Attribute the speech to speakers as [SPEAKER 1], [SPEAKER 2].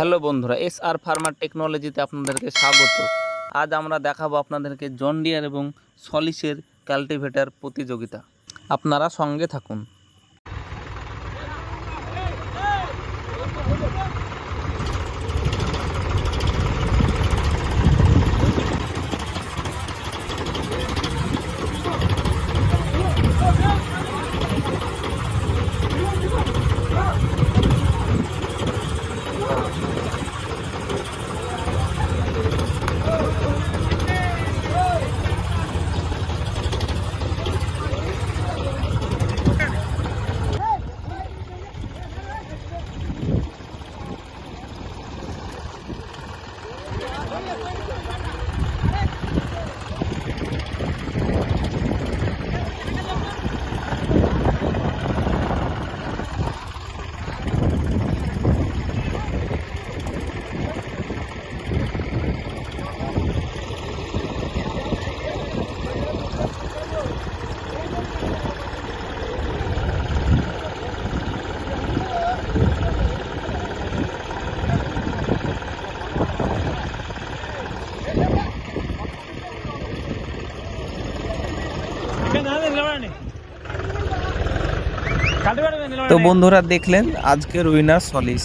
[SPEAKER 1] Hello বন্ধুরা S আর farmer টেকনোলজিতে আপনাদেরকে স্বাগত। আজ আমরা দেখাবো আপনাদেরকে জন্ডিয়ার এবং সলিসের কাল্টিভেটার প্রতিযোগিতা। আপনারা সঙ্গে থাকুন। তো বন্ধুরা দেখলেন আজকের উইনার সলিস।